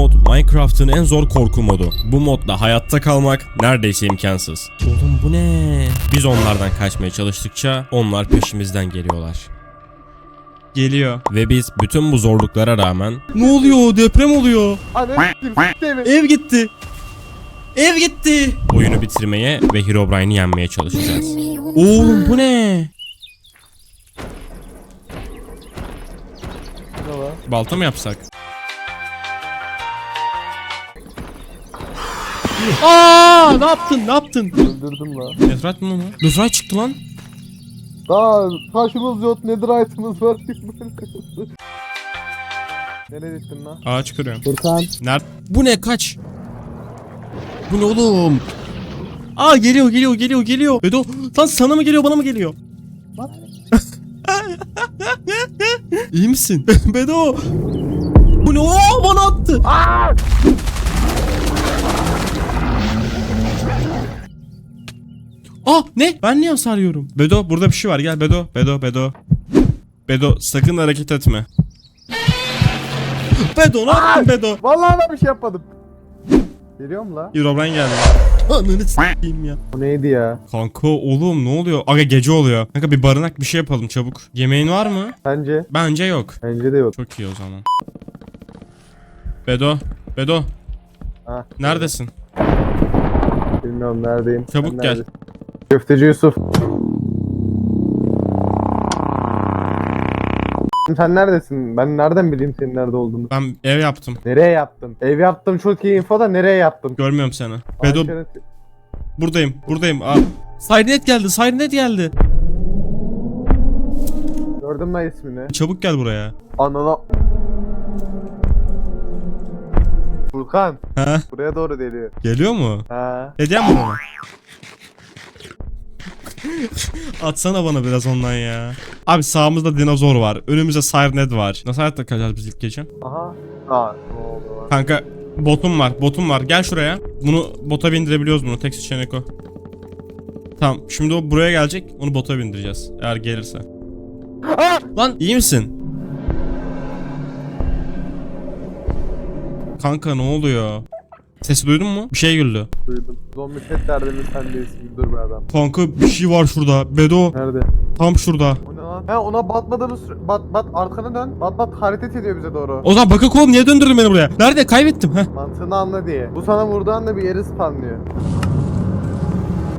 mod Minecraft'ın en zor korku modu. Bu modda hayatta kalmak neredeyse imkansız. Oğlum bu ne? Biz onlardan kaçmaya çalıştıkça onlar peşimizden geliyorlar. Geliyor. Ve biz bütün bu zorluklara rağmen Ne oluyor? Deprem oluyor. Ev gitti. Ev gitti. Oyunu bitirmeye ve Herobrine'i yenmeye çalışacağız. Oğlum bu ne? Ne var? Balta mı yapsak? Aa, ne yaptın? Ne yaptın? Öldürdüm lan. Nefret mi lan? o? Nefret çıktı lan. Daha taşımız yok netherite'ımız var. Nereye gittin lan? Ağaç kırıyorum. Furkan. Nerede? Bu ne? Kaç? Bu ne oğlum? Aa geliyor geliyor geliyor geliyor. Bedo lan sana mı geliyor bana mı geliyor? Bak. İyi misin? Bedo. Bu ne? Oo bana attı. Ah ne? Ben niye hasar yiyorum? Bedo burada bir şey var. Gel Bedo. Bedo Bedo. Bedo sakın hareket etme. Bedo ne yaptın Bedo? Vallahi ben bir şey yapmadım. Geliyor mu la? Herobrine geldi. Ananı s**eyim ya. Bu neydi ya? Kanka oğlum ne oluyor? Aga gece oluyor. Kanka bir barınak bir şey yapalım çabuk. Yemeğin var mı? Bence. Bence yok. Bence de yok. Çok iyi o zaman. Bedo. Bedo. Ha. Neredesin? Bilmiyorum neredeyim. Çabuk Sen gel. neredesin? Köfteci Yusuf. Sen neredesin? Ben nereden bileyim senin nerede olduğunu? Ben ev yaptım. Nereye yaptım? Ev yaptım çok iyi info da nereye yaptım? Görmüyorum seni. Bedo Ankara- buradayım. Buradayım. Aa. Sirenet geldi. Sirenet geldi. Gördün mü ismini? Çabuk gel buraya. Anana... Furkan Ha? buraya doğru geliyor. Geliyor mu? Ha. Hediyem mi bana? Atsana bana biraz ondan ya. Abi sağımızda dinozor var. Önümüzde Sirenet var. Nasıl hayatta kalacağız biz ilk gece? Aha. Aa ne oldu lan? Kanka botum var botum var gel şuraya. Bunu bota bindirebiliyoruz bunu tek seçenek o. Tamam şimdi o buraya gelecek onu bota bindireceğiz eğer gelirse. Lan iyi misin? Kanka ne oluyor? Sesi duydun mu? Bir şey güldü. Duydum. Zombi set derdimiz sen değilsin. Dur be adam. Kanka bir şey var şurada. Bedo Nerede? tam şurada. O ne lan? Ha ona batmadığımız süre... Bat bat arkana dön. Bat bat hareket ediyor bize doğru. O zaman bakın oğlum niye döndürdün beni buraya? Nerede? Kaybettim. Heh. Mantığını anla diye. Bu sana vurduğu anda bir yeri spamlıyor.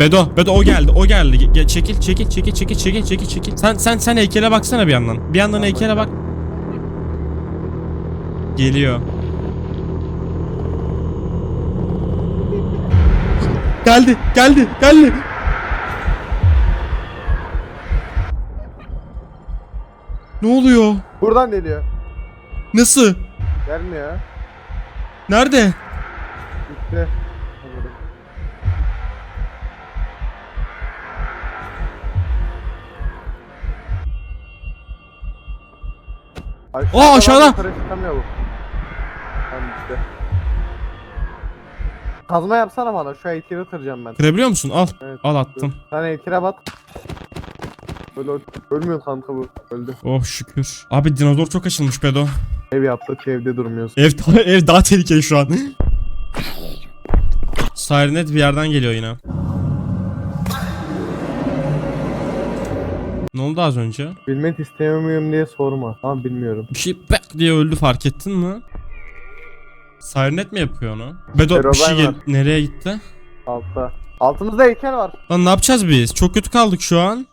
Bedo, Bedo o geldi, o geldi. Ge- ge- çekil, çekil, çekil, çekil, çekil, çekil, çekil. Sen sen sen heykele baksana bir yandan. Bir yandan heykele bak. Geliyor. Geldi, geldi, geldi. Ne oluyor? Buradan geliyor. Nasıl? Gelmiyor. Nerede? Gitti. Aa, aşağıda. Çıkamıyor bu. Tamam gitti. Kazma yapsana bana. Şu heykeli kıracağım ben. Kırabiliyor musun? Al. Evet. Al attım. Sen heykele bat. Böyle öl- ölmüyor kanka bu. Öldü. Oh şükür. Abi dinozor çok açılmış Bedo. Ev yaptık evde durmuyorsun. Ev, daha- ev daha tehlikeli şu an. Sirenet bir yerden geliyor yine. Ne oldu az önce? Bilmek istemiyorum diye sorma. Tamam bilmiyorum. Bir şey bak diye öldü fark ettin mi? Sirenet mi yapıyor onu? Bedo bir şey gel- var. nereye gitti? Altta. Altımızda heykel var. Lan ne yapacağız biz? Çok kötü kaldık şu an.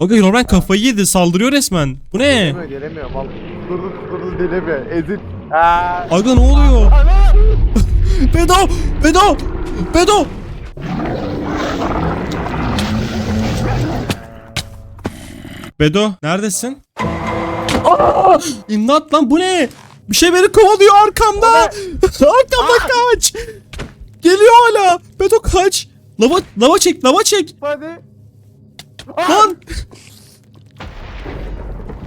Aga Herobrine kafayı yedi saldırıyor resmen. Bu ne? Gelemiyor gelemiyor. Mal. Durdu durdu delemiyor. Ezik. Aa. Aga ne oluyor? Bedo! Bedo! Bedo! Bedo neredesin? Aa! İmdat lan bu ne? Bir şey beni kovalıyor arkamda. arkamda kaç. Geliyor hala. Bedo kaç. Lava, lava çek lava çek. Hadi. Lan.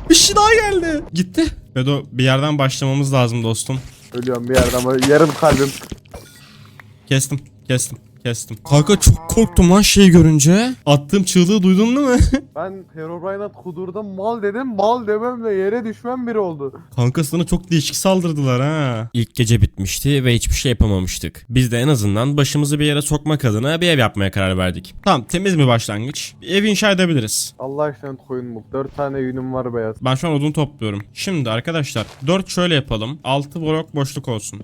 Bir şey daha geldi. Gitti. Bedo bir yerden başlamamız lazım dostum. Ölüyorum bir yerde ama yarım kalbim. Kestim. Kestim. Kestim. Kanka çok korktum lan şeyi görünce. Attığım çığlığı duydun değil mi? Ben Herobrine'a kudurdum mal dedim mal dememle yere düşmem biri oldu. Kanka sana çok değişik saldırdılar ha. İlk gece bitmişti ve hiçbir şey yapamamıştık. Biz de en azından başımızı bir yere sokmak adına bir ev yapmaya karar verdik. Tamam temiz bir başlangıç. Bir ev inşa edebiliriz. Allah aşkına koyun bul. 4 tane yünüm var beyaz. Ben şu an odun topluyorum. Şimdi arkadaşlar 4 şöyle yapalım. 6 blok boşluk olsun.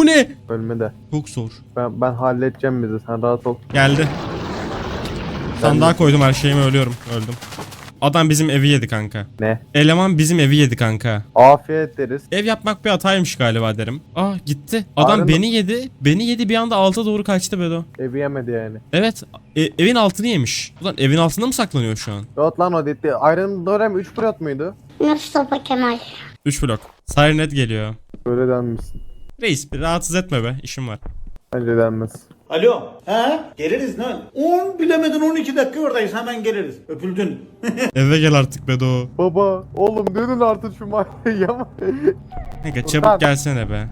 Bu ne? Ölme de. Çok zor. Ben, ben halledeceğim bizi sen rahat ol. Geldi. Sandığa koydum her şeyimi ölüyorum. Öldüm. Adam bizim evi yedi kanka. Ne? Eleman bizim evi yedi kanka. Afiyet deriz. Ev yapmak bir hataymış galiba derim. Ah gitti. Adam Ağrı mı? beni yedi. Beni yedi bir anda alta doğru kaçtı Bedo. Evi yemedi yani. Evet. e- evin altını yemiş. Ulan evin altında mı saklanıyor şu an? Yok lan o dedi. Iron Dorem 3 prat mıydı? Mustafa Kemal. 3 blok. Sirenet geliyor. Öyle denmişsin. Reis bir rahatsız etme be. işim var. Bence denmez. Alo. He? Geliriz ne? 10 bilemedin 12 dakika oradayız hemen geliriz. Öpüldün. Eve gel artık Bedo. Baba oğlum dönün artık şu mahalleyi yama. Kanka Furkan. çabuk gelsene be.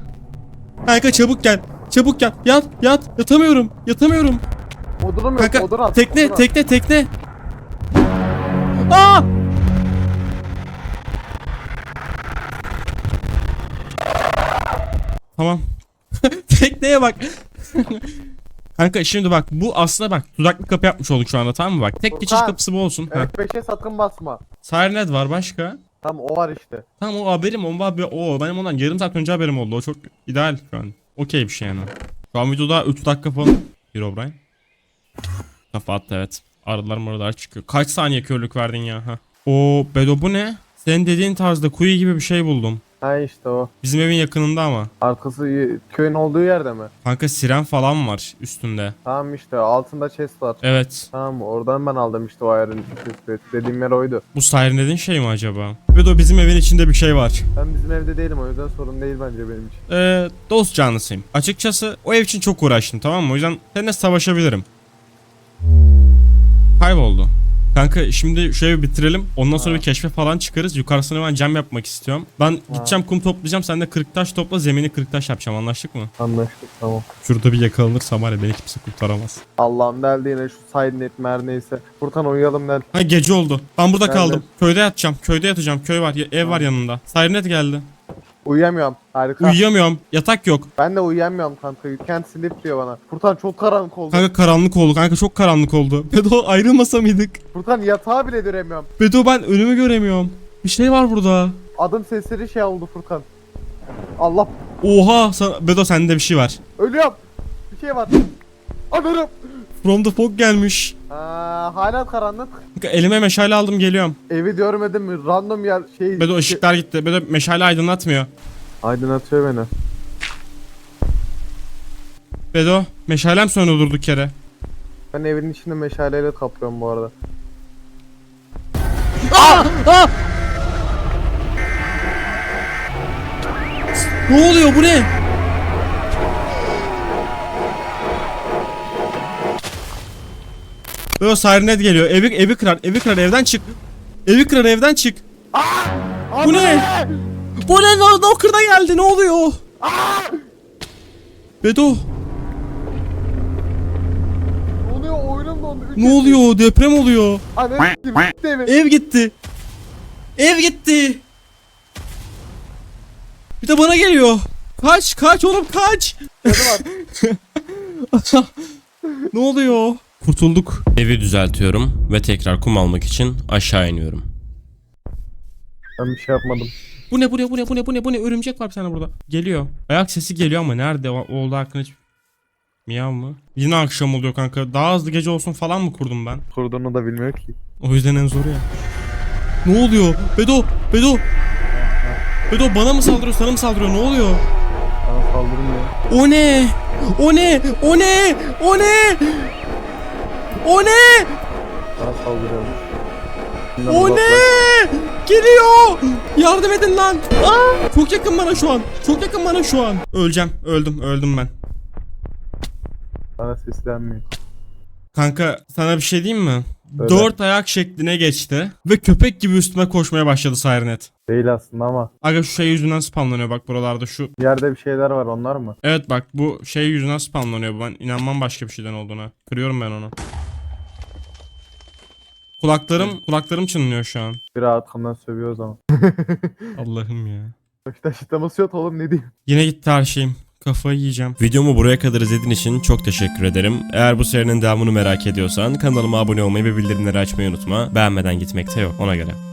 Kanka çabuk gel. Çabuk gel. Yat yat. Yatamıyorum. Yatamıyorum. Odunum yok odun Kanka at. tekne odun at. tekne tekne. Aa! Tamam. Tekneye bak. Kanka şimdi bak bu aslında bak tuzaklı kapı yapmış olduk şu anda tamam mı bak. Tek geçiş Furkan. kapısı bu olsun. Ha. Evet 5'e sakın basma. Sirenet var başka. Tam o var işte. Tamam o haberim o haber o benim ondan yarım saat önce haberim oldu. O çok ideal şu an. Okey bir şey yani. Şu an videoda 3 dakika falan. Herobrine. Kafa attı evet. Aralar maralar çıkıyor. Kaç saniye körlük verdin ya ha? O Bedo bu ne? Senin dediğin tarzda kuyu gibi bir şey buldum. Ha işte o. Bizim evin yakınında ama. Arkası köyün olduğu yerde mi? Kanka siren falan var üstünde. Tamam işte altında chest var. Evet. Tamam oradan ben aldım işte o ayarın chest'i. Dediğim yer oydu. Bu Siren dediğin şey mi acaba? Bedo bizim evin içinde bir şey var. Ben bizim evde değilim o yüzden sorun değil bence benim için. Ee, dost canlısıyım. Açıkçası o ev için çok uğraştım tamam mı? O yüzden seninle savaşabilirim. Kayboldu. Kanka şimdi şöyle bitirelim. Ondan sonra bir keşfe falan çıkarız. Yukarısına ben cam yapmak istiyorum. Ben gideceğim kum toplayacağım. Sen de kırık taş topla. Zemini kırık taş yapacağım. Anlaştık mı? Anlaştık tamam. Şurada bir yakalanırsam var ya beni kimse kurtaramaz. Allah'ım deldi yine şu side net mer neyse. Furkan uyuyalım del. Ha gece oldu. Ben burada Nerede? kaldım. Köyde yatacağım. Köyde yatacağım. Köy var. Ev var yanında. Sirenet geldi. Uyuyamıyorum. Harika. Uyuyamıyorum. Yatak yok. ben de uyuyamıyorum kanka. You can't sleep diyor bana. Furkan çok karanlık oldu. Kanka karanlık oldu. Kanka çok karanlık oldu. Bedo ayrılmasa mıydık? Furkan yatağa bile göremiyorum. Bedo ben önümü göremiyorum. Bir şey var burada. Adım sesleri şey oldu Furkan. Allah Oha sana, Bedo sende bir şey var. ölüyorum. Bir şey var. Anırım. From the fog gelmiş. Aa, hala karanlık. Elime meşale aldım geliyorum. Evi görmedim mi? Random yer şey. Bedo ışıklar gitti. Bedo meşale aydınlatmıyor. Aydınlatıyor beni. Bedo meşalem söndü durduk yere. Ben evin içinde meşaleyle kaplıyorum bu arada. Ne oluyor bu ne? Bedo sirenet geliyor. Evi, evi kırar. Evi kırar evden çık. Evi kırar evden çık. Bu ne? Bu ne? No- Knocker'da geldi. Ne oluyor? Bedo Ne oluyor? Oyunum dondu. Üç ne oluyor? Deprem oluyor. Evi. Ev gitti. Ev gitti. Bir de bana geliyor. Kaç kaç oğlum kaç. ne oluyor? Kurtulduk. Evi düzeltiyorum ve tekrar kum almak için aşağı iniyorum. Ben bir şey yapmadım. Bu ne bu ne bu ne bu ne bu ne bu ne örümcek var bir tane burada. Geliyor. Ayak sesi geliyor ama nerede o oldu hakkında hiç... Miyav mı? Yine akşam oluyor kanka. Daha hızlı gece olsun falan mı kurdum ben? Kurduğunu da bilmiyor ki. O yüzden en zoru ya. Ne oluyor? Bedo! Bedo! Bedo bana mı saldırıyor sana mı saldırıyor ne oluyor? Bana saldırmıyor. O ne? O ne? O ne? O ne? O ne? Bana saldırıyormuş. O ne? Geliyor. Yardım edin lan. Aa, çok yakın bana şu an. Çok yakın bana şu an. Öleceğim. Öldüm. Öldüm ben. Bana seslenmiyor. Kanka sana bir şey diyeyim mi? Öyle. dört ayak şekline geçti ve köpek gibi üstüme koşmaya başladı Sirenet. Değil aslında ama. Aga şu şey yüzünden spamlanıyor bak buralarda şu. Yerde bir şeyler var onlar mı? Evet bak bu şey yüzünden spamlanıyor bu. Ben inanmam başka bir şeyden olduğuna. Kırıyorum ben onu. Kulaklarım kulaklarım çınlıyor şu an. Biri arkamdan sövüyor o zaman. Allah'ım ya. İşte açıklaması yok oğlum ne diyeyim. Yine gitti her şeyim. Kafayı yiyeceğim. Videomu buraya kadar izlediğin için çok teşekkür ederim. Eğer bu serinin devamını merak ediyorsan kanalıma abone olmayı ve bildirimleri açmayı unutma. Beğenmeden gitmekte yok ona göre.